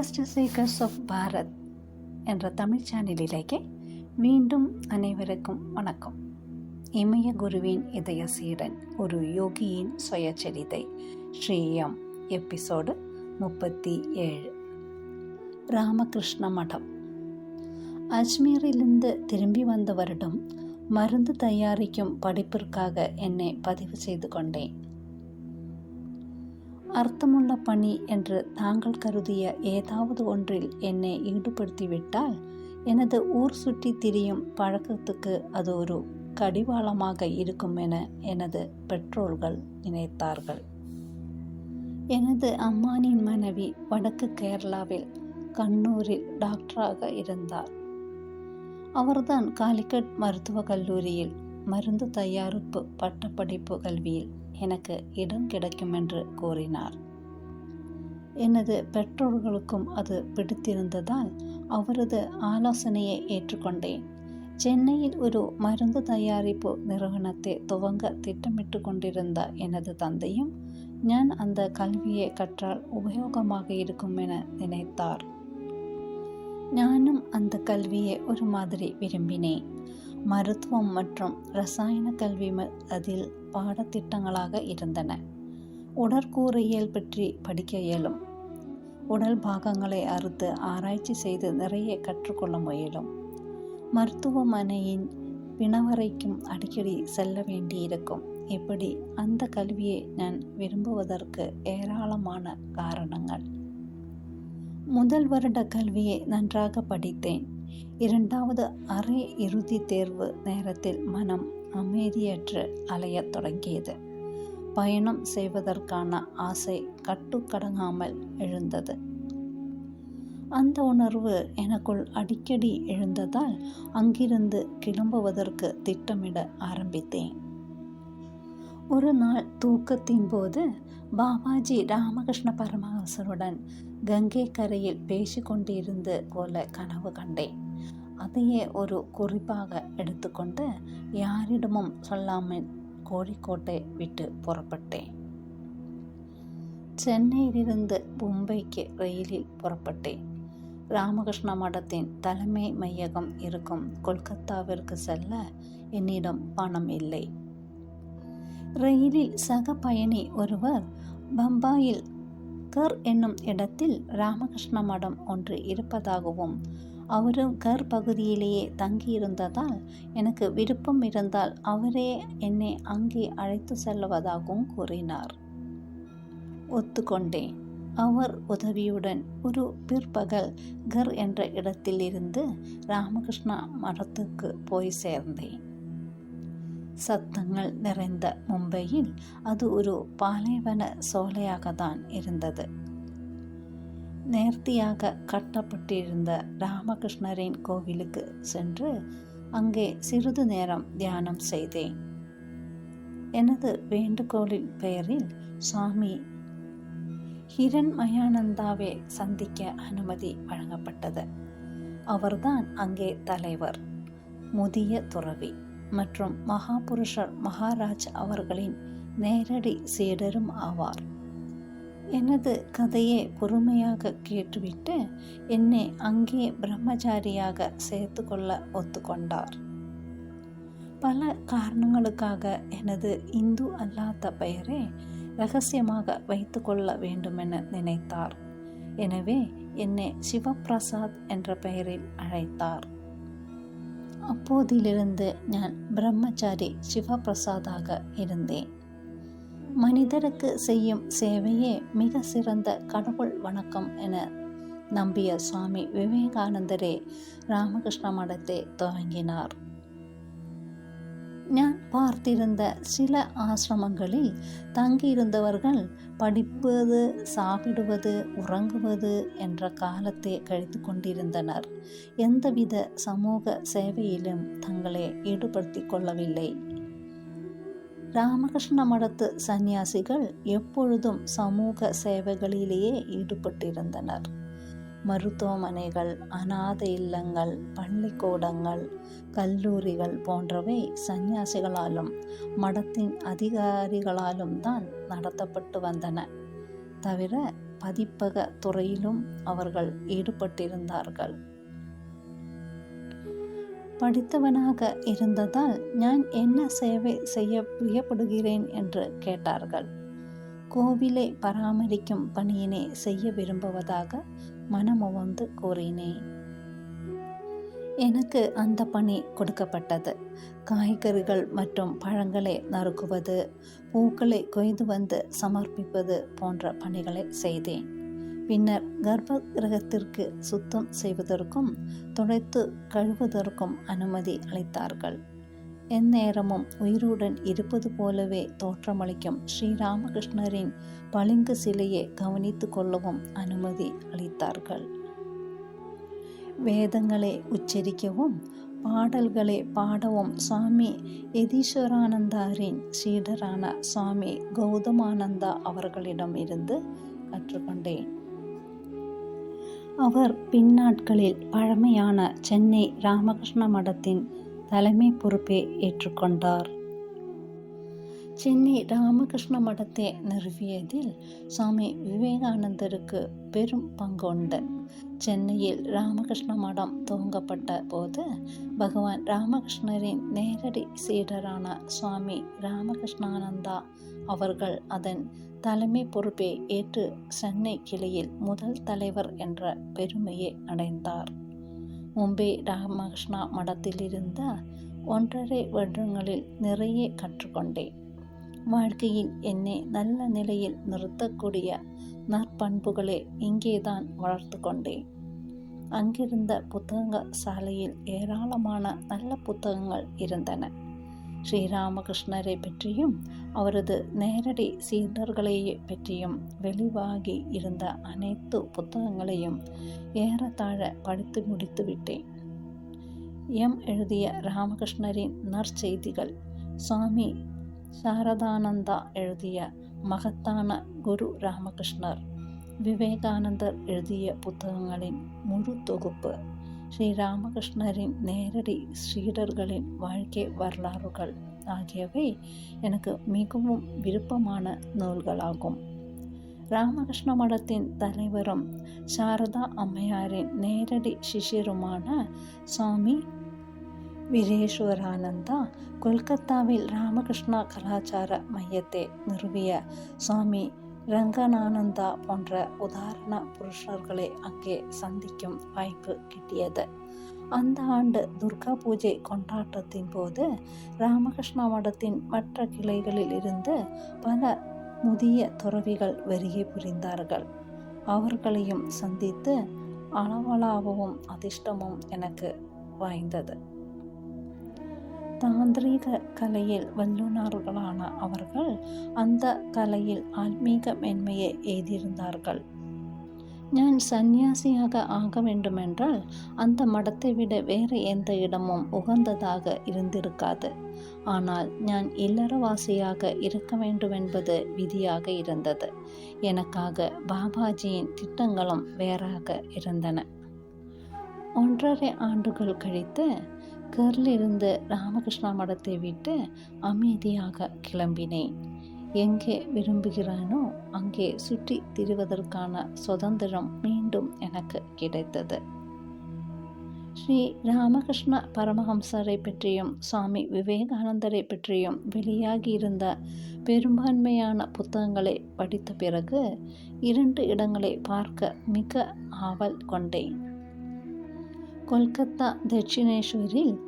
Investor seekers of Bharat என்ற தமிழ் சேனலிலேயே மீண்டும் அனைவருக்கும் வணக்கம். இமய குருவின் இதய சீடன் ஒரு யோகியின் சுயச்சரிதை ஸ்ரீயம் எபிசோடு முப்பத்தி ஏழு. ராமகிருஷ்ண மடம். அஜ்மீரிலிருந்து திரும்பி வந்த வருடம் மருந்து தயாரிக்கும் படிப்பிற்காக என்னை பதிவு செய்து கொண்டேன். அர்த்தமுள்ள பணி என்று தாங்கள் கருதிய ஏதாவது ஒன்றில் என்னை ஈடுபடுத்திவிட்டால் எனது ஊர் சுற்றி திரியும் பழக்கத்துக்கு அது ஒரு கடிவாளமாக இருக்கும் என எனது பெற்றோர்கள் நினைத்தார்கள். எனது அம்மானின் மனைவி வடக்கு கேரளாவில் கண்ணூரில் டாக்டராக இருந்தார். அவர்தான் காலிக்கட் மருத்துவக் கல்லூரியில் மருந்து தயாரிப்பு பட்டப்படிப்பு கல்வியில் எனக்கு இடம் கிடைக்கும் என்று கூறினார். எனது பெற்றோர்களுக்கும் அது பிடித்திருந்ததால் அவரது ஆலோசனையை ஏற்றுக்கொண்டேன். சென்னையில் ஒரு மருந்து தயாரிப்பு நிறுவனத்தை துவங்க திட்டமிட்டு கொண்டிருந்த எனது தந்தையும் நான் அந்த கல்வியை கற்றால் உபயோகமாக இருக்கும் என நினைத்தார். நானும் அந்த கல்வியை ஒரு மாதிரி விரும்பினேன். மருத்துவம் மற்றும் ரசாயன கல்வி அதில் பாடத்திட்டங்களாக இருந்தன. உடற்கூறியல் பற்றி படிக்க இயலும். உடல் பாகங்களை அறுத்து ஆராய்ச்சி செய்து நிறைய கற்றுக்கொள்ள முயலும். மருத்துவமனையின் பிணவரைக்கும் அடிக்கடி செல்ல வேண்டியிருக்கும். இப்படி அந்த கல்வியை நான் விரும்புவதற்கு ஏராளமான காரணங்கள். முதல் வருட கல்வியை நன்றாக படித்தேன். இரண்டாவது அரை இறுதி தேர்வு நேரத்தில் மனம் அமைதியற்று அலையத் தொடங்கியது. பயணம் செய்வதற்கான ஆசை கட்டுக்கடங்காமல் எழுந்தது. அந்த உணர்வு எனக்குள் அடிக்கடி எழுந்ததால் அங்கிருந்து கிளம்புவதற்கு திட்டமிட ஆரம்பித்தேன். ஒரு நாள் தூக்கத்தின் போது பாபாஜி ராமகிருஷ்ண பரமஹம்சருடன் கங்கை கரையில் பேசிக்கொண்டிருந்து போல கனவு கண்டேன். அதையே ஒரு குறிப்பாக எடுத்துக்கொண்டு யாரிடமும் சொல்லாமல் கோழிக்கோட்டை விட்டு புறப்பட்டேன். சென்னையிலிருந்து மும்பைக்கு ரயிலில் புறப்பட்டேன். ராமகிருஷ்ண மடத்தின் தலைமை மையகம் இருக்கும் கொல்கத்தாவிற்கு செல்ல என்னிடம் பணம் இல்லை. ரயிலில் சக பயணி ஒருவர் பம்பாயில் கர் என்னும் இடத்தில் ராமகிருஷ்ண மடம் ஒன்று இருப்பதாகவும் அவரும் கர் பகுதியிலேயே தங்கியிருந்ததால் எனக்கு விருப்பம் இருந்தால் அவரே என்னை அங்கே அழைத்து செல்வதாகவும் கூறினார். ஒத்துக்கொண்டேன். அவர் உதவியுடன் ஒரு பிற்பகல் கர் என்ற இடத்திலிருந்து ராமகிருஷ்ணா மடத்துக்கு போய் சேர்ந்தேன். சத்தங்கள் நிறைந்த மும்பையில் அது ஒரு பாலைவன சோலையாக தான் இருந்தது. நேர்த்தியாக கட்டப்பட்டிருந்த ராமகிருஷ்ணரின் கோவிலுக்கு சென்று அங்கே சிறிது நேரம் தியானம் செய்தேன். எனது வேண்டுகோளின் பெயரில் சுவாமி ஹிரண்மயானந்தாவை சந்திக்க அனுமதி வழங்கப்பட்டது. அவர்தான் அங்கே தலைவர். முதிய துறவி மற்றும் மகாபுருஷர் மகாராஜ் அவர்களின் நேரடி சீடரும் ஆவார். எனது கதையை பொறுமையாக கேட்டுவிட்டு என்னை அங்கே பிரம்மச்சாரியாக சேர்த்து கொள்ள ஒத்துக்கொண்டார். பல காரணங்களுக்காக எனது இந்து அல்லாத பெயரை ரகசியமாக வைத்துக்கொள்ள வேண்டுமென நினைத்தார். எனவே என்னை சிவபிரசாத் என்ற பெயரில் அழைத்தார். அப்போதிலிருந்து நான் பிரம்மச்சாரி சிவபிரசாதாக இருந்தேன். மனிதருக்கு செய்யும் சேவையே மிக சிறந்த கடவுள் வணக்கம் என நம்பிய சுவாமி விவேகானந்தரே ராமகிருஷ்ண மடத்தை துவங்கினார் நான் பார்த்திருந்த சில ஆசிரமங்களில் தங்கியிருந்தவர்கள் படிப்பது சாப்பிடுவது உறங்குவது என்ற காலத்தை கழித்து கொண்டிருந்தனர். எந்தவித சமூக சேவையிலும் தங்களை ஈடுபடுத்தி கொள்ளவில்லை. ராமகிருஷ்ண மடத்து சந்நியாசிகள் எப்பொழுதும் சமூக சேவைகளிலேயே ஈடுபட்டிருந்தனர். மருத்துவமனைகள் அநாத இல்லங்கள் பள்ளிக்கூடங்கள் கல்லூரிகள் போன்றவை சந்நியாசிகளாலும் மடத்தின் அதிகாரிகளாலும் தான் நடத்தப்பட்டு வந்தன. தவிர பதிப்பக துறையிலும் அவர்கள் ஈடுபட்டிருந்தார்கள். படித்தவனாக இருந்ததால் நான் என்ன சேவை செய்ய பிரியப்படுகிறேன் என்று கேட்டார்கள். கோவிலை பராமரிக்கும் பணியினை செய்ய விரும்புவதாக மனமுவந்து கூறினேன். எனக்கு அந்த பணி கொடுக்கப்பட்டது. காய்கறிகள் மற்றும் பழங்களை நறுக்குவது பூக்களை கொய்து வந்து சமர்ப்பிப்பது போன்ற பணிகளை செய்தேன். பின்னர் கர்ப்ப கிரகத்திற்கு சுத்தம் செய்வதற்கும் துடைத்து கழுவதற்கும் அனுமதி அளித்தார்கள். எந்நேரமும் உயிருடன் இருப்பது போலவே தோற்றமளிக்கும் ஸ்ரீராமகிருஷ்ணரின் பளிங்கு சிலையை கவனித்து கொள்ளவும் அனுமதி அளித்தார்கள். வேதங்களை உச்சரிக்கவும் பாடல்களை பாடவும் சுவாமி எதீஸ்வரானந்தாரின் சீடரான சுவாமி கௌதமானந்தா அவர்களிடம் இருந்து கற்றுக்கொண்டேன். அவர் பின்னாட்களில் பழமையான சென்னை ராமகிருஷ்ண மடத்தின் தலைமை பொறுப்பை ஏற்றுக்கொண்டார். சென்னை ராமகிருஷ்ண மடத்தை நிறுவியதில் சுவாமி விவேகானந்தருக்கு பெரும் பங்குண்டு சென்னையில் ராமகிருஷ்ண மடம் துவங்கப்பட்ட போது பகவான் ராமகிருஷ்ணரின் நேரடி சீடரான சுவாமி ராமகிருஷ்ணானந்தா அவர்கள் அதன் தலைமை பொறுப்பை ஏற்று சென்னை கிளையில் முதல் தலைவர் என்ற பெருமையை அடைந்தார். மும்பை ராமகிருஷ்ணா மடத்திலிருந்த ஒன்றரை வருடங்களில் நிறைய கற்றுக்கொண்டேன். வாழ்க்கையில் என்னை நல்ல நிலையில் நிறுத்தக்கூடிய நற்பண்புகளை இங்கேதான் வளர்த்து கொண்டேன். அங்கிருந்த புத்தக சாலையில் ஏராளமான நல்ல புத்தகங்கள் இருந்தன. ஸ்ரீராமகிருஷ்ணரை பற்றியும் அவரது நேரடி சீடர்களை பற்றியும் வெளிவாகி இருந்த அனைத்து புத்தகங்களையும் ஏறத்தாழ படித்து முடித்து விட்டேன். எம் எழுதிய ராமகிருஷ்ணரின் நற்செய்திகள் சுவாமி சாரதானந்தா எழுதிய மகத்தான குரு ராமகிருஷ்ணர் விவேகானந்தர் எழுதிய புத்தகங்களின் முழு தொகுப்பு ஸ்ரீ ராமகிருஷ்ணரின் நேரடி ஸ்ரீடர்களின் வாழ்க்கை வரலாறுகள் ஆகியவை எனக்கு மிகவும் விருப்பமான நூல்களாகும். ராமகிருஷ்ண மடத்தின் தலைவரும் சாரதா அம்மையாரின் நேரடி சிஷியருமான சுவாமி வீரேஸ்வரானந்தா கொல்கத்தாவில் ராமகிருஷ்ணா கலாச்சார மையத்தை நிறுவிய சுவாமி ரங்கனானந்தா போன்ற உதாரண புருஷர்களை அங்கே சந்திக்கும் வாய்ப்பு கிட்டியது. அந்த ஆண்டு துர்கா பூஜை கொண்டாட்டத்தின் போது ராமகிருஷ்ணா மடத்தின் மற்ற கிளைகளில் இருந்து பல முதிய துறவிகள் வருகை புரிந்தார்கள். அவர்களையும் சந்தித்து அளவலாகவும் அதிர்ஷ்டமும் எனக்கு வாய்ந்தது. தாந்திரீக கலையில் வல்லுநர்களான அவர்கள் அந்த கலையில் ஆன்மீக மென்மையை எய்திருந்தார்கள் நான் சந்நியாசியாக ஆக வேண்டுமென்றால் அந்த மடத்தை விட வேறு எந்த இடமும் உகந்ததாக இருந்திருக்காது. ஆனால் நான் இல்லறவாசியாக இருக்க வேண்டுமென்பது விதியாக இருந்தது. எனக்காக பாபாஜியின் திட்டங்களும் வேறாக இருந்தன. ஒன்றரை ஆண்டுகள் கழித்து கர்லிருந்து ராமகிருஷ்ணா மடத்தை விட்டு அமைதியாக கிளம்பினேன். எங்கே விரும்புகிறானோ அங்கே சுற்றி திரிவதற்கான சுதந்திரம் மீண்டும் எனக்கு கிடைத்தது. ஸ்ரீ ராமகிருஷ்ண பரமஹம்சரை பற்றியும் சுவாமி விவேகானந்தரை பற்றியும் வெளியாகியிருந்த பெரும்பான்மையான புத்தகங்களை படித்த பிறகு இரண்டு இடங்களை பார்க்க மிக ஆவல் கொண்டேன். கொல்கத்தா தட்சிணேஸ்வரில்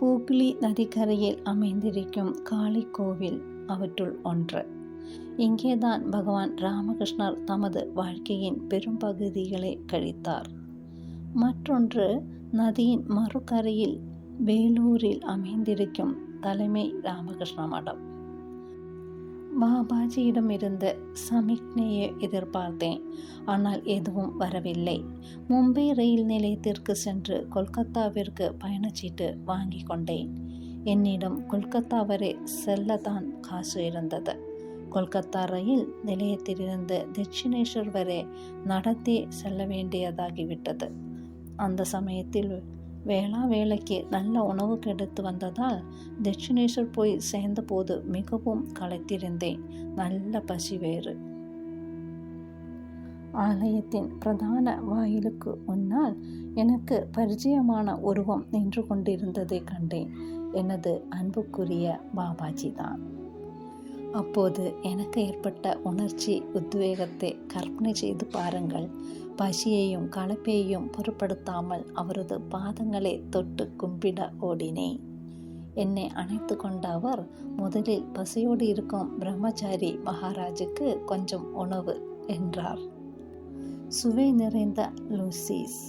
ஹூக்ளி நதிக்கரையில் அமைந்திருக்கும் காளி கோவில் அவற்றுள் ஒன்று. இங்கேதான் பகவான் ராமகிருஷ்ணர் தமது வாழ்க்கையின் பெரும்பகுதிகளை கழித்தார். மற்றொன்று நதியின் மறுகரையில் வேலூரில் அமைந்திருக்கும் தலைமை ராமகிருஷ்ண மடம். பாபாஜியிடமிருந்து சமிக்ஞையை எதிர்பார்த்தேன் ஆனால் எதுவும் வரவில்லை. மும்பை ரயில் நிலையத்திற்கு சென்று கொல்கத்தாவிற்கு பயணச்சீட்டு வாங்கி கொண்டேன். என்னிடம் கொல்கத்தா வரை செல்லத்தான் காசு இருந்தது. கொல்கத்தா ரயில் நிலையத்திலிருந்து தட்சிணேஸ்வர் வரை நடத்தி செல்ல வேண்டியதாகிவிட்டது. அந்த சமயத்தில் வேளா வேலைக்கு நல்ல உணவு கெடுத்து வந்ததால் தட்சிணேஸ்வர் போய் சேர்ந்தபோது மிகவும் களைத்திருந்தேன். நல்ல பசி வேறு. ஆலயத்தின் பிரதான வாயிலுக்கு முன்னால் எனக்கு பரிச்சயமான உருவம் நின்று கொண்டிருந்ததை கண்டேன். எனது அன்புக்குரிய பாபாஜி தான் அப்போது எனக்கு ஏற்பட்ட உணர்ச்சி உத்வேகத்தை கற்பனை செய்து பாருங்கள். பசியையும் கலப்பையையும் பொருட்படுத்தாமல் அவரது பாதங்களை தொட்டு கும்பிட ஓடினேன். என்னை அணைத்து கொண்ட அவர் முதலில் பசியோடு இருக்கும் பிரம்மச்சாரி மகாராஜுக்கு கொஞ்சம் உணவு என்றார். சுவை நிறைந்த லூசிஸ்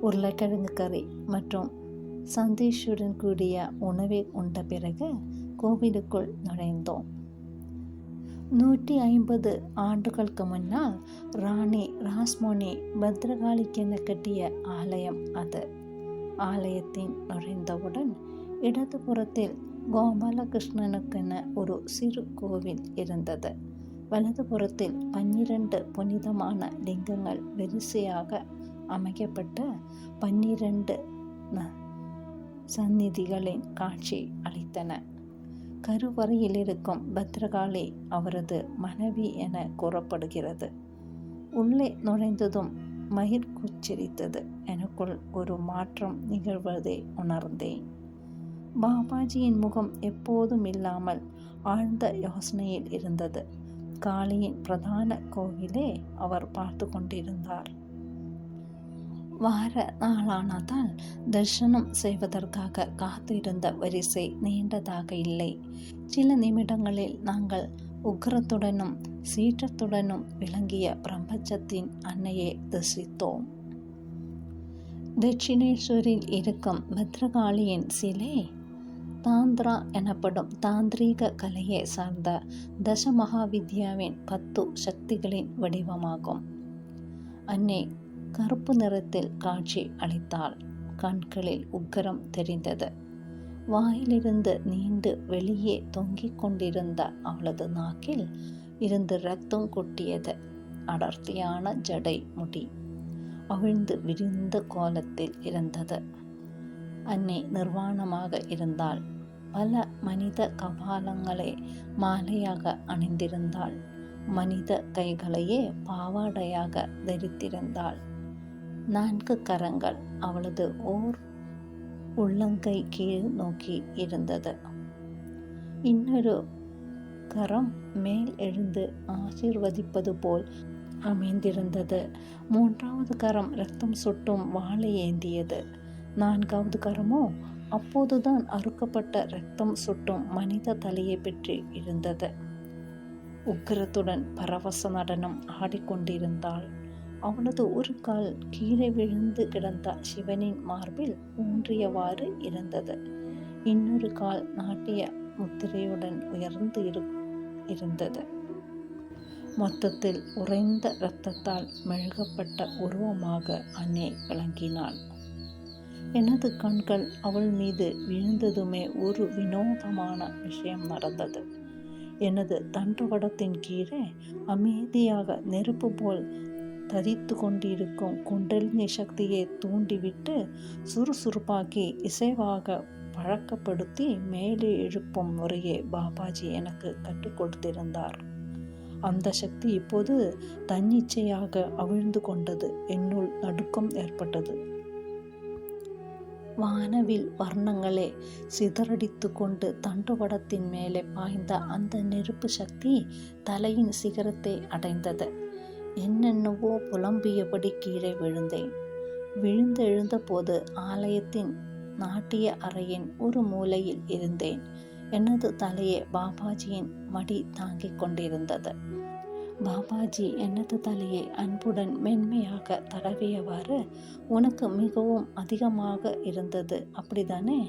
உருளைக்கிழங்கு கறி மற்றும் சந்தேஷுடன் கூடிய உணவை உண்ட பிறகு கோவிலுக்குள் நுழைந்தோம். நூற்றி ஐம்பது ஆண்டுகளுக்கு முன்னால் ராணி ராஸ்மோனி பத்ரகாளிக்கென கட்டிய ஆலயம் அது. ஆலயத்தின் நுழைந்தவுடன் இடதுபுறத்தில் கோபாலகிருஷ்ணனுக்கென ஒரு சிறு கோவில் இருந்தது. வலதுபுறத்தில் பன்னிரண்டு புனிதமான லிங்கங்கள் வரிசையாக அமைக்கப்பட்ட பன்னிரண்டு சந்நிதிகளின் காட்சி அளித்தன. கருவறையில் இருக்கும் பத்ரகாளி அவரது மனைவி என கூறப்படுகிறது. உள்ளே நுழைந்ததும் மயிர் கூச்சரித்தது. எனக்குள் ஒரு மாற்றம் நிகழ்வதை உணர்ந்தேன். பாபாஜியின் முகம் எப்போதும் இல்லாமல் ஆழ்ந்த யோசனையில் இருந்தது. காளியின் பிரதான கோவிலே அவர் பார்த்து கொண்டிருந்தார். வார நாளானதால் தரிசனம் செய்வதற்காக காத்திருந்த வரிசை நீண்டதாக இல்லை. சில நிமிடங்களில் நாங்கள் உக்ரத்துடனும் சீற்றத்துடனும் விளங்கிய பிரபஞ்சத்தின் அன்னையை தரிசித்தோம். தட்சிணேஸ்வரில் இருக்கும் பத்ரகாளியின் சிலை? தாந்திரா எனப்படும் தாந்திரீக கலையை சார்ந்த தசமகாவித்யாவின் பத்து சக்திகளின் வடிவமாகும். அன்னை கருப்பு நிறத்தில் காட்சி அளித்தாள். கண்களில் உக்கரம் தெரிந்தது. வாயிலிருந்து நீண்டு வெளியே தொங்கிக் கொண்டிருந்த அவளது நாக்கில் இருந்து ரத்தம் கொட்டியது. அடர்த்தியான ஜடை முடி அவிழ்ந்து விரிந்த கோலத்தில் இருந்தது. அன்னை நிர்வாணமாக இருந்தாள். பல மனித கபாலங்களை மாலையாக அணிந்திருந்தாள். மனித கைகளையே பாவாடையாக தரித்திருந்தாள். நான்கு கரங்கள் அவளது ஓர் உள்ளங்கை கீழ் நோக்கி இருந்தது. இன்னொரு கரம் மேல் எழுந்து ஆசீர்வதிப்பது போல் அமைந்திருந்தது. மூன்றாவது கரம் ரத்தம் சுட்டும் வாழை ஏந்தியது. நான்காவது கரமோ? அப்போதுதான் அறுக்கப்பட்ட ரத்தம் சுட்டும் மனித தலையை பெற்று இருந்தது. உக்கிரத்துடன் பரவச நடனம் ஆடிக்கொண்டிருந்தாள். அவனது ஒரு கால் கீழே விழுந்து கிடந்த சிவனின் மார்பில் ஊன்றியவாறு இருந்தது. இன்னொரு கால் நாட்டிய முத்திரையுடன் உயர்ந்து இரு இருந்தது. மொத்தத்தில் உறைந்த இரத்தத்தால் மெழுகப்பட்ட உருவமாக அன்னை விளங்கினாள். எனது கண்கள் அவள் மீது விழுந்ததுமே ஒரு வினோதமான விஷயம் நடந்தது. எனது தண்டுவடத்தின் கீழே அமைதியாக நெருப்பு போல் தரித்து கொண்டிருக்கும் குண்டலினி சக்தியை தூண்டிவிட்டு சுறுசுறுப்பாக்கி இசைவாக பழக்கப்படுத்தி மேலே எழுப்பும் முறையை பாபாஜி எனக்கு கற்றுக் கொடுத்திருந்தார். அந்த சக்தி இப்போது தன்னிச்சையாக அவிழ்ந்து கொண்டது. என்னுள் நடுக்கம் ஏற்பட்டது. வானவில் வர்ணங்களை சிதறடித்து கொண்டு தண்டுவடத்தின் மேலே பாய்ந்த அந்த நெருப்பு சக்தி தலையின் சிகரத்தை அடைந்தது. என்னென்னவோ புலம்பியபடி கீழே விழுந்தேன். விழுந்தெழுந்த போது ஆலயத்தின் நாட்டிய அறையின் ஒரு மூலையில் இருந்தேன். எனது தலையை பாபாஜியின் மடி தாங்கிக் கொண்டிருந்தது. பாபாஜி எனது தலையை அன்புடன் மென்மையாக தடவியவாறு உனக்கு மிகவும் அதிகமாக இருந்தது அப்படிதானே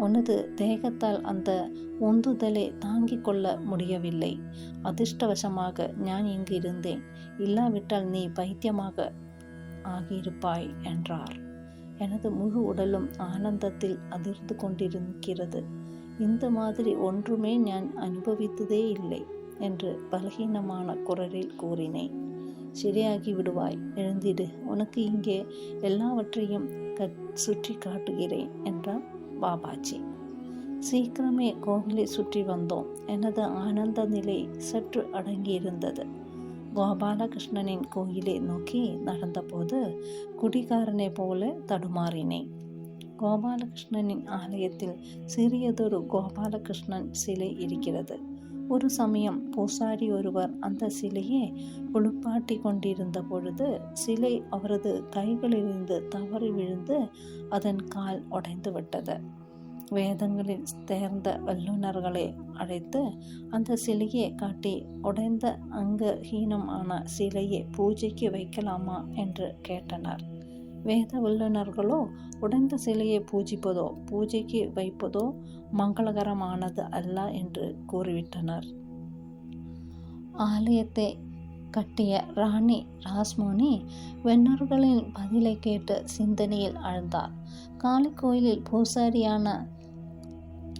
உனது தேகத்தால் அந்த உந்துதலை தாங்கிக் கொள்ள முடியவில்லை. அதிர்ஷ்டவசமாக நான் இங்கு இருந்தேன். இல்லாவிட்டால் நீ பைத்தியமாக ஆகியிருப்பாய் என்றார். எனது முழு உடலும் ஆனந்தத்தில் அதிர்ந்து கொண்டிருக்கிறது. இந்த மாதிரி ஒன்றுமே நான் அனுபவித்ததே இல்லை என்று பலகீனமான குரலில் கூறினேன். சரியாகி விடுவாய். எழுந்திடு. உனக்கு இங்கே எல்லாவற்றையும் சுற்றி காட்டுகிறேன் என்றார் பாபாஜி. சீக்கிரமே கோவிலை சுற்றி வந்தோம். எனது ஆனந்த நிலை சற்று அடங்கியிருந்தது. கோபாலகிருஷ்ணனின் கோயிலை நோக்கி நடந்தபோது குடிகாரனை போல தடுமாறினேன். கோபாலகிருஷ்ணனின் ஆலயத்தில் சிறியதொரு கோபாலகிருஷ்ணன் சிலை இருக்கிறது. ஒரு சமயம் பூசாரி ஒருவர் அந்த சிலையை குளிப்பாட்டி கொண்டிருந்த பொழுது சிலை அவரது கைகளிலிருந்து தவறி விழுந்து அதன் கால் உடைந்து விட்டது. வேதங்களில் தேர்ந்த வல்லுநர்களை அழைத்து அந்த சிலையை காட்டி உடைந்த அங்கஹீனமான சிலையை பூஜைக்கு வைக்கலாமா? என்று கேட்டனர். வேத வல்லுநர்களோ உடைந்த சிலையை பூஜிப்பதோ பூஜைக்கு வைப்பதோ மங்களகரமானது அல்ல என்று கூறிவிட்டனர். ஆலயத்தை கட்டிய ராணி ராஸ்மோனி வெண்ணர்களின் பதிலை கேட்டு சிந்தனையில் ஆழ்ந்தார் காளி கோயிலில் பூசாரியான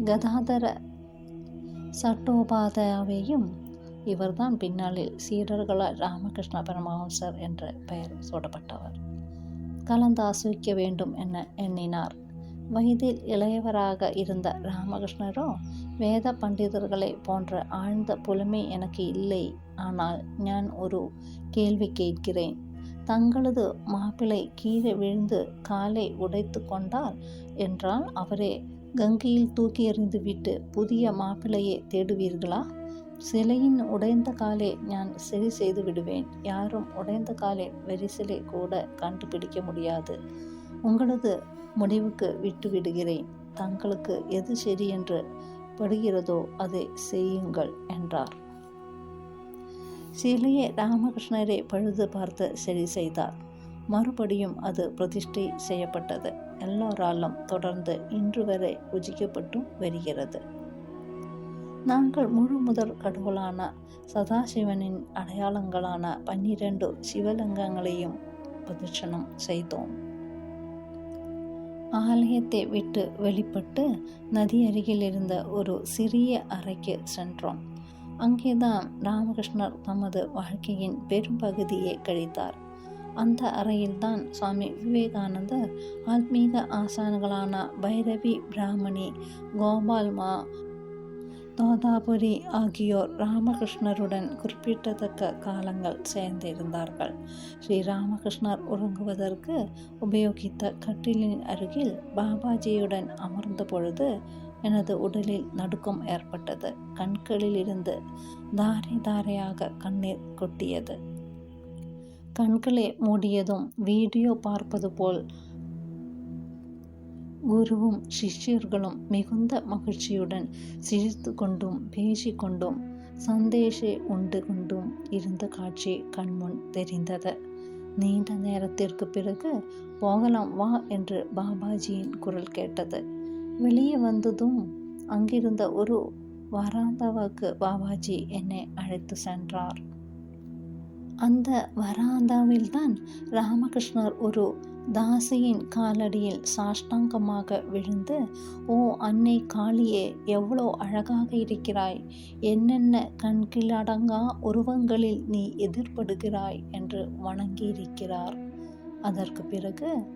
கதாதர சட்டோபாதாவையும் இவர்தான் பின்னாளில் சீடர்களால் ராமகிருஷ்ண பரமஹம்சர் என்ற பெயர் சூடப்பட்டவர் கலந்து ஆசிரிக்க வேண்டும் என எண்ணினார். வயதில் இளையவராக இருந்த ராமகிருஷ்ணரோ வேத பண்டிதர்களை போன்ற ஆழ்ந்த புலமை எனக்கு இல்லை. ஆனால் நான் ஒரு கேள்வி கேட்கிறேன். தங்களது மாப்பிளை கீழே விழுந்து காலை உடைத்து கொண்டார் என்றால் அவரே கங்கையில் தூக்கி எறிந்துவிட்டு புதிய மாப்பிளையை தேடுவீர்களா? சிலையின் உடைந்த காலை நான் சரி செய்து விடுவேன். யாரும் உடைந்த காலை வரிசிலை கூட கண்டுபிடிக்க முடியாது. உங்களது முடிவுக்கு விட்டுவிடுகிறேன். தங்களுக்கு எது சரி என்று படுகிறதோ அதை செய்யுங்கள் என்றார். சிலையை ராமகிருஷ்ணரை பழுது பார்த்து சரி செய்தார். மறுபடியும் அது பிரதிஷ்டை செய்யப்பட்டது. எல்லோராலும் தொடர்ந்து இன்று வரை உஜிக்கப்பட்டும் வருகிறது. நாங்கள் முழு முதல் கடவுளான சதாசிவனின் அடையாளங்களான பன்னிரண்டு சிவலிங்கங்களையும் பிரதட்சணம் செய்தோம். ஆலயத்தை விட்டு வெளிப்பட்டு நதி அருகில் இருந்த ஒரு சிறிய அறைக்கு சென்றோம். அங்கேதான் ராமகிருஷ்ணர் தமது வாழ்க்கையின் பெரும்பகுதியை கழித்தார். அந்த அறையில்தான் சுவாமி விவேகானந்தர் ஆத்மீக ஆசான்களான பைரவி பிராமணி கோபால்மா தோதாபுரி ஆகியோர் ராமகிருஷ்ணருடன் குறிப்பிடத்தக்க காலங்கள் சேர்ந்திருந்தார்கள். ஸ்ரீ ராமகிருஷ்ணர் உறங்குவதற்கு உபயோகித்த கட்டிலின் அருகில் பாபாஜியுடன் அமர்ந்த பொழுது எனது உடலில் நடுக்கம் ஏற்பட்டது. கண்களில் இருந்து தாரை தாரையாக கண்ணீர் கொட்டியது. கண்களை மூடியதும் வீடியோ பார்ப்பது போல் குருவும் சிஷ்யர்களும் மிகுந்த மகிழ்ச்சியுடன் சிரித்து கொண்டும் பேசிக்கொண்டும் சந்தேஷை உண்டு கொண்டும் இருந்த காட்சி கண்முன் தெரிந்தது. நீண்ட நேரத்திற்கு பிறகு போகலாம் வா என்று பாபாஜியின் குரல் கேட்டது. வெளியே வந்ததும் அங்கிருந்த ஒரு வராந்தாவுக்கு பாபாஜி என்னை அழைத்து சென்றார். அந்த வராந்தாவில்தான் ராமகிருஷ்ணர் ஒரு தாசியின் காலடியில் சாஷ்டாங்கமாக விழுந்து ஓ அன்னை காளியே எவ்வளோ அழகாக இருக்கிறாய். என்னென்ன கண்கிலடங்கா உருவங்களில் நீ எதிர்படுகிறாய் என்று வணங்கியிருக்கிறார். அதற்கு பிறகு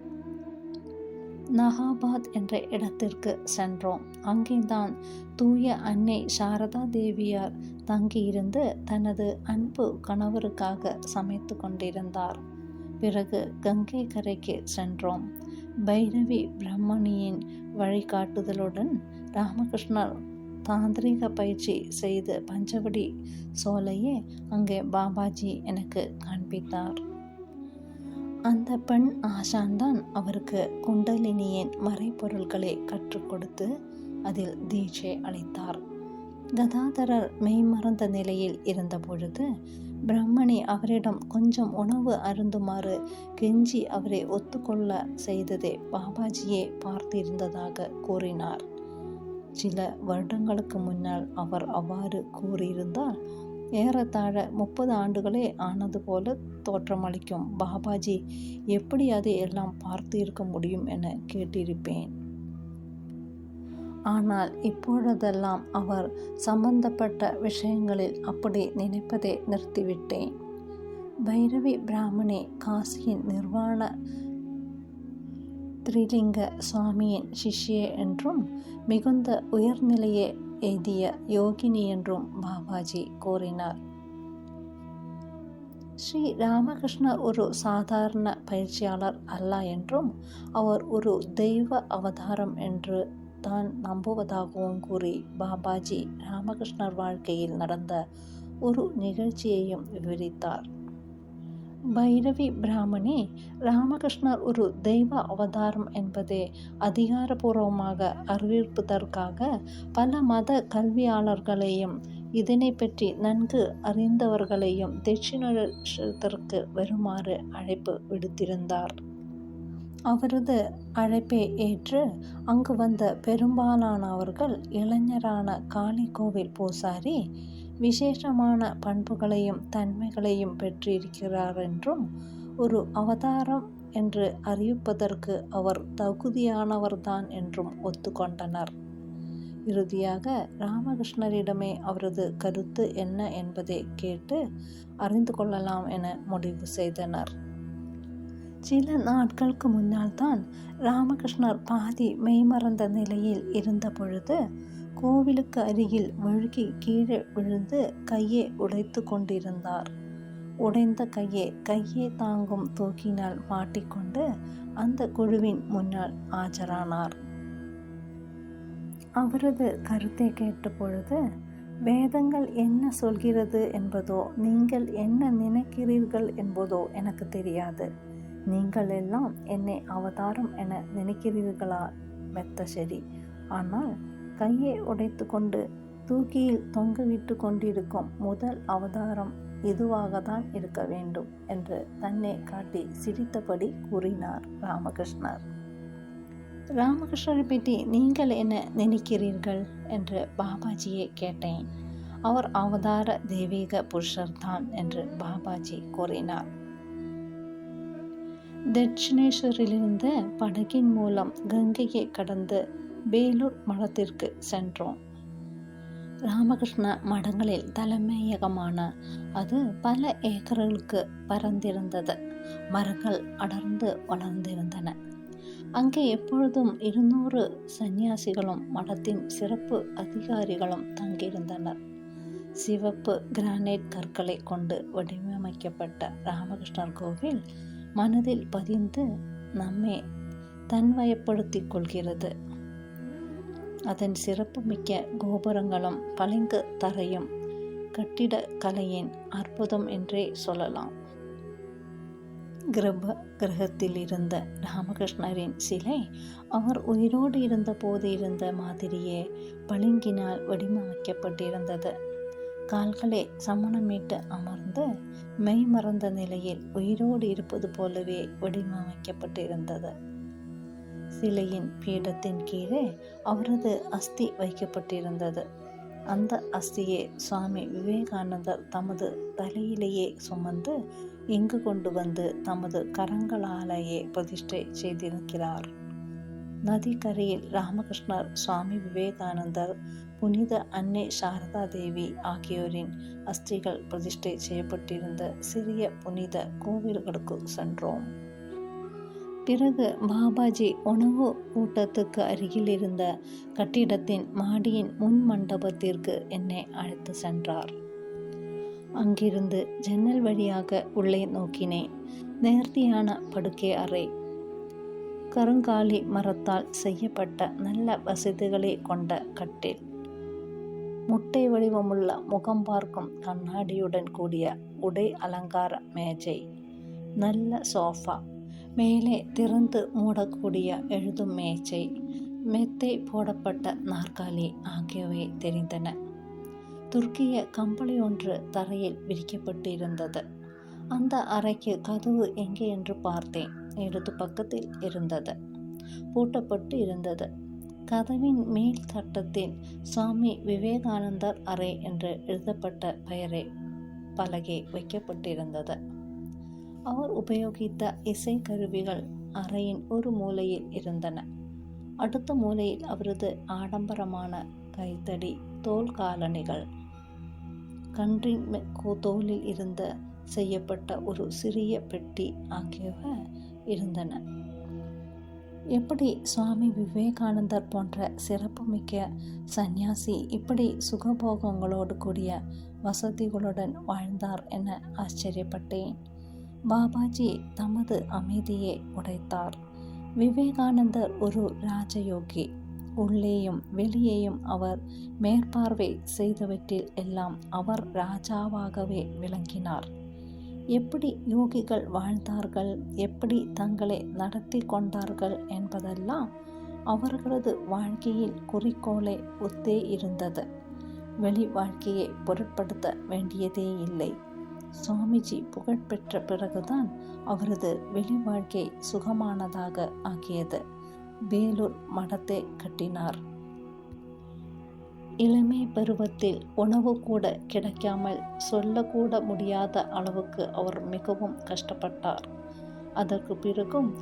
நகாபாத் என்ற இடத்திற்கு சென்றோம். அங்கேதான் தூய அன்னை சாரதா தேவியார் தங்கியிருந்து தனது அன்பு கணவருக்காக சமைத்து கொண்டிருந்தார். பிறகு கங்கை கரைக்கு சென்றோம். பைரவி பிரம்மணியின் வழிகாட்டுதலுடன் ராமகிருஷ்ணர் தாந்திரிக பயிற்சி செய்து பஞ்சவடி சோலையே அங்கே பாபாஜி எனக்கு காண்பித்தார். அந்த பெண் ஆசான்தான் அவருக்கு குண்டலினியின் மறைப்பொருள்களை கற்றுக் கொடுத்து அதில் தீட்சை அளித்தார். கதாதரர் மெய்மறந்த நிலையில் இருந்த பொழுது பிரம்மணி அவரிடம் கொஞ்சம் உணவு அருந்துமாறு கெஞ்சி அவரை ஒத்துக்கொள்ள செய்ததே பாபாஜியே பார்த்திருந்ததாக கூறினார். சில வருடங்களுக்கு முன்னால் அவர் அவ்வாறு கூறியிருந்தால் ஏறத்தாழ முப்பது ஆண்டுகளே ஆனது போல தோற்றமளிக்கும் பாபாஜி எப்படி அதை எல்லாம் பார்த்து இருக்க முடியும் என கேட்டிருப்பேன். ஆனால் இப்பொழுதெல்லாம் அவர் சம்பந்தப்பட்ட விஷயங்களில் அப்படி நினைப்பதை நிறுத்திவிட்டேன். பைரவி பிராமணி காசியின் நிர்வாண திரிலிங்க சுவாமியின் சிஷ்யே என்றும் மிகுந்த உயர்நிலையை எய்திய யோகினி என்றும் பாபாஜி கூறினார். ஸ்ரீ ராமகிருஷ்ணர் ஒரு சாதாரண பயிற்சியாளர் அல்ல என்றும் அவர் ஒரு தெய்வ அவதாரம் என்று தான் நம்புவதாகவும் கூறி பாபாஜி ராமகிருஷ்ணர் வாழ்க்கையில் நடந்த ஒரு நிகழ்ச்சியையும் விவரித்தார். பைரவி பிராமணி ராமகிருஷ்ணர் ஒரு தெய்வ அவதாரம் என்பதை அதிகாரபூர்வமாக அறிவிப்பதற்காக பல மத கல்வியாளர்களையும் இதனை பற்றி நன்கு அறிந்தவர்களையும் தட்சிணத்திற்கு வருமாறு அழைப்பு விடுத்திருந்தார். அவரது அழைப்பை ஏற்று அங்கு வந்த பெரும்பாலானவர்கள் இளைஞரான காளி கோவில் பூசாரி விசேஷமான பண்புகளையும் தன்மைகளையும் பெற்றிருக்கிறார் என்றும் ஒரு அவதாரம் என்று அறிவிப்பதற்கு அவர் தகுதியானவர்தான் என்றும் ஒத்துக்கொண்டனர். இறுதியாக ராமகிருஷ்ணரிடமே அவரது கருத்து என்ன என்பதை கேட்டு அறிந்து கொள்ளலாம் என முடிவு செய்தனர். சில நாட்களுக்கு முன்னால் தான் ராமகிருஷ்ணர் பாதி மெய்மறந்த நிலையில் இருந்த பொழுது கோவிலுக்கு அருகில் வழுக்கி கீழே விழுந்து கையை உடைத்து கொண்டிருந்தார். உடைந்த கையை கையை தாங்கும் தூக்கினால் மாட்டிக்கொண்டு அந்த குழுவின் முன்னால் ஆஜரானார். அவரது கருத்தை கேட்ட பொழுது வேதங்கள் என்ன சொல்கிறது என்பதோ நீங்கள் என்ன நினைக்கிறீர்கள் என்பதோ எனக்கு தெரியாது. நீங்கள் எல்லாம் என்னை அவதாரம் என நினைக்கிறீர்களா? மெத்த சரி ஆனால் கையை உடைத்து கொண்டு தூக்கியில் தொங்கவிட்டு கொண்டிருக்கும் முதல் அவதாரம் இதுவாக தான் இருக்க வேண்டும் என்று தன்னை காட்டி சிரித்தபடி கூறினார் ராமகிருஷ்ணர். ராமகிருஷ்ணரை பற்றி நீங்கள் என்ன நினைக்கிறீர்கள்? என்று பாபாஜியை கேட்டேன். அவர் அவதார தெய்வீக புருஷர்தான் என்று பாபாஜி கூறினார். தட்சிணேஸ்வரிலிருந்த படகின் மூலம் கங்கையை கடந்து வேலூர் மடத்திற்கு சென்றோம். ராமகிருஷ்ண மடங்களில் தலைமையகமான அது பல ஏக்கர்களுக்கு பறந்திருந்தது மரங்கள் அடர்ந்து வளர்ந்திருந்தன. அங்கே எப்பொழுதும் இருநூறு சந்நியாசிகளும் மடத்தின் சிறப்பு அதிகாரிகளும் தங்கியிருந்தனர். சிவப்பு கிரானைட் கற்களை கொண்டு வடிவமைக்கப்பட்ட ராமகிருஷ்ணர் கோவில் மனதில் பதிந்து நம்மை தன்வயப்படுத்திக் கொள்கிறது. அதன் சிறப்புமிக்க கோபுரங்களும் பளிங்கு தரையும் கட்டிட கலையின் அற்புதம் என்றே சொல்லலாம். கிரப கிரகத்தில் இருந்த ராமகிருஷ்ணரின் சிலை அவர் உயிரோடு இருந்த போது இருந்த மாதிரியே பளிங்கினால் வடிவமைக்கப்பட்டிருந்தது. கால்களை சமணமிட்டு அமர்ந்து மெய் மறந்த நிலையில் உயிரோடு இருப்பது போலவே வடிவமைக்கப்பட்டிருந்தது. சிலையின் பீடத்தின் கீழே அவரது அஸ்தி வைக்கப்பட்டிருந்தது. அந்த அஸ்தியை சுவாமி விவேகானந்தர் தமது தலையிலேயே சுமந்து இங்கு கொண்டு வந்து தமது கரங்களாலேயே பிரதிஷ்டை செய்திருக்கிறார். நதிக்கரையில் ராமகிருஷ்ணர் சுவாமி விவேகானந்தர் புனித அன்னை சாரதா தேவி ஆகியோரின் அஸ்திகள் பிரதிஷ்டை செய்யப்பட்டிருந்த சிறிய புனித கோவில்களுக்கு சென்றோம். பிறகு பாபாஜி உணவு கூட்டத்துக்கு அருகில் இருந்த கட்டிடத்தின் மாடியின் முன் மண்டபத்திற்கு என்னை அழைத்து சென்றார். அங்கிருந்து ஜன்னல் வழியாக உள்ளே நோக்கினேன். நேர்த்தியான படுக்கை அறை கருங்காலி மரத்தால் செய்யப்பட்ட நல்ல வசதிகளை கொண்ட கட்டில். முட்டை வடிவமுள்ள முகம் பார்க்கும் கண்ணாடியுடன் கூடிய உடை அலங்கார மேஜை. நல்ல சோஃபா. மேலே திறந்து மூடக்கூடிய எழுதும் மேஜை. மெத்தை போடப்பட்ட நாற்காலி ஆகியவை தெரிந்தன. துர்க்கிய கம்பளி ஒன்று தரையில் விரிக்கப்பட்டிருந்தது. அந்த அறைக்கு கதவு எங்கே என்று பார்த்தேன். இடது பக்கத்தில் இருந்தது. பூட்டப்பட்டு இருந்தது. கதவின் மேல் சட்டத்தில் சுவாமி விவேகானந்தர் அறை என்று எழுதப்பட்ட பெயரை பலகை வைக்கப்பட்டிருந்தது. அவர் உபயோகித்த இசை கருவிகள் அறையின் ஒரு மூலையில் இருந்தன. அடுத்த மூலையில் அவரது ஆடம்பரமான கைத்தடி தோல் காலணிகள் கன்றின் தோலில் இருந்த செய்யப்பட்ட ஒரு சிறிய பெட்டி ஆகியவை இருந்தன. எப்படி சுவாமி விவேகானந்தர் போன்ற சிறப்புமிக்க சந்நியாசி இப்படி சுகபோகங்களோடு கூடிய வசதிகளுடன் வாழ்ந்தார் என ஆச்சரியப்பட்டேன். பாபாஜி தமது அமைதியை உடைத்தார். விவேகானந்தர் ஒரு ராஜயோகி. உள்ளேயும் வெளியேயும் அவர் மேற்பார்வை செய்தவற்றில் எல்லாம் அவர் ராஜாவாகவே விளங்கினார். எப்படி யோகிகள் வாழ்ந்தார்கள்? எப்படி தங்களை நடத்தி கொண்டார்கள் என்பதெல்லாம் அவர்களது வாழ்க்கையில் குறிக்கோளை ஒத்தே இருந்தது. வெளி வாழ்க்கையை பொருட்படுத்த வேண்டியதே இல்லை. சுவாமிஜி புகழ்பெற்ற பிறகுதான் அவரது வெளி வாழ்க்கை சுகமானதாக ஆகியது. வேலூர் மடத்தை கட்டினார். இளமை பருவத்தில் உணவு கூட கிடைக்காமல் சொல்லக்கூட முடியாத அளவுக்கு அவர் மிகவும் கஷ்டப்பட்டார். அதற்கு பிறகும்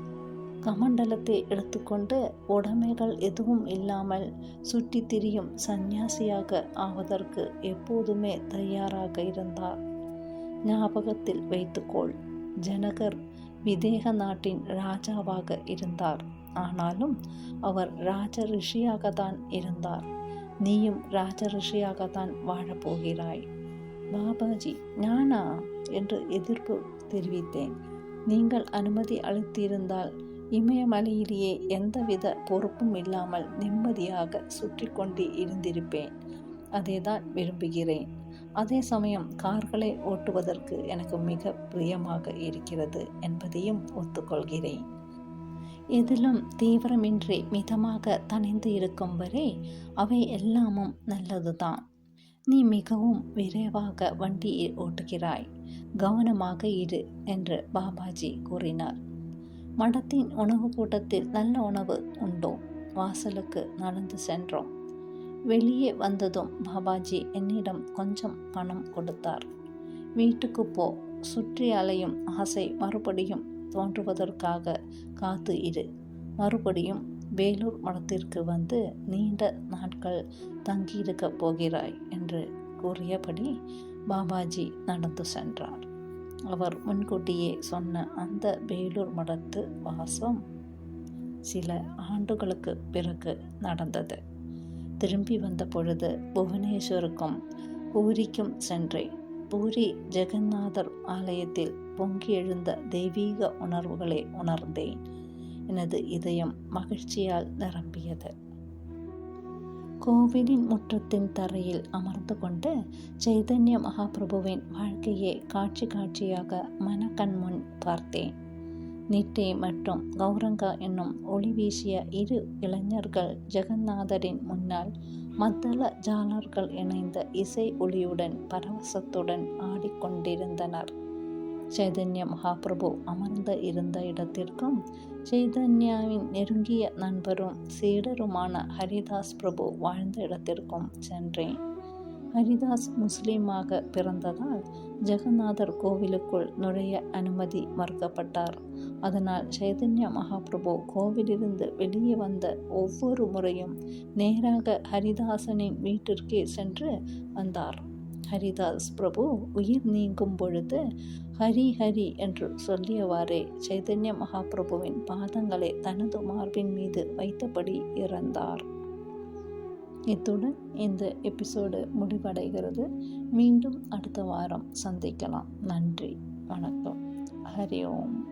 கமண்டலத்தை எடுத்துக்கொண்டு உடைமைகள் எதுவும் இல்லாமல் சுற்றி திரியும் சந்நியாசியாக ஆவதற்கு எப்போதுமே தயாராக இருந்தார். ஞாபகத்தில் வைத்துக்கொள் ஜனகர் விதேக நாட்டின் ராஜாவாக இருந்தார். ஆனாலும் அவர் ராஜ ரிஷியாகத்தான் இருந்தார். நீயும் ராஜ ரிஷியாகத்தான் வாழப்போகிறாய் பாபாஜி ஞானா என்று எதிர்ப்பு தெரிவித்தேன் நீங்கள் அனுமதி அளித்திருந்தால் இமயமலையிலேயே எந்தவித பொறுப்பும் இல்லாமல் நிம்மதியாக சுற்றி கொண்டு இருந்திருப்பேன் அதை தான் விரும்புகிறேன் அதே சமயம் கார்களை ஓட்டுவதற்கு எனக்கு மிக பிரியமாக இருக்கிறது என்பதையும் ஒத்துக்கொள்கிறேன் எதிலும் தீவிரமின்றி மிதமாக தனிந்து இருக்கும் வரை அவை எல்லாமும் நல்லதுதான். நீ மிகவும் விரைவாக வண்டியை ஓட்டுகிறாய். கவனமாக இரு என்று பாபாஜி கூறினார். மடத்தின் உணவு கூட்டத்தில் நல்ல உணவு உண்டோ? வாசலுக்கு நடந்து சென்றோம். வெளியே வந்ததும் பாபாஜி என்னிடம் கொஞ்சம் பணம் கொடுத்தார். வீட்டுக்கு போ. சுற்றி அலையும் ஆசை மறுபடியும் தோன்றுவதற்காக காத்து இரு. மறுபடியும் வேலூர் மடத்திற்கு வந்து நீண்ட நாட்கள் தங்கியிருக்க போகிறாய் என்று கூறியபடி பாபாஜி நடந்து சென்றார். அவர் முன்கூட்டியே சொன்ன அந்த வேலூர் மடத்து வாசம் சில ஆண்டுகளுக்கு பிறகு நடந்தது. திரும்பி வந்த பொழுது புவனேஸ்வருக்கும் பூரிக்கும் சென்றேன். பூரி ஜெகநாதர் ஆலயத்தில் பொங்கி எழுந்த தெய்வீக உணர்வுகளை உணர்ந்தேன். எனது இதயம் மகிழ்ச்சியால் நிரம்பியது. கோவிலின் முற்றத்தின் தரையில் அமர்ந்து கொண்டு சைதன்ய மகாபிரபுவின் வாழ்க்கையை காட்சி காட்சியாக மனக்கண் முன் பார்த்தேன். நிட்டே மற்றும் கௌரங்கா என்னும் ஒளி வீசிய இரு இளைஞர்கள் ஜெகநாதரின் முன்னால் மத்தள ஜாலர்கள் இணைந்த இசை ஒளியுடன் பரவசத்துடன் ஆடிக்கொண்டிருந்தனர். சைதன்ய மகாபிரபு அமர்ந்த இருந்த இடத்திற்கும் சைதன்யாவின் நெருங்கிய நண்பரும் சீடருமான ஹரிதாஸ் பிரபு வாழ்ந்த இடத்திற்கும் சென்றேன். ஹரிதாஸ் முஸ்லீமாக பிறந்ததால் ஜெகநாதர் கோவிலுக்குள் நுழைய அனுமதி மறுக்கப்பட்டார். அதனால் சைதன்ய மகாபிரபு கோவிலிருந்து வெளியே வந்த ஒவ்வொரு முறையும் நேராக ஹரிதாசனின் வீட்டிற்கே சென்று வந்தார். ஹரிதாஸ் பிரபு உயிர் நீங்கும் பொழுது ஹரி ஹரி என்று சொல்லியவாறே சைதன்ய மகாபிரபுவின் பாதங்களை தனது மார்பின் மீது வைத்தபடி இறந்தார். இத்துடன் இந்த எபிசோடு முடிவடைகிறது. மீண்டும் அடுத்த வாரம் சந்திக்கலாம். நன்றி. வணக்கம். ஹரி ஓம்.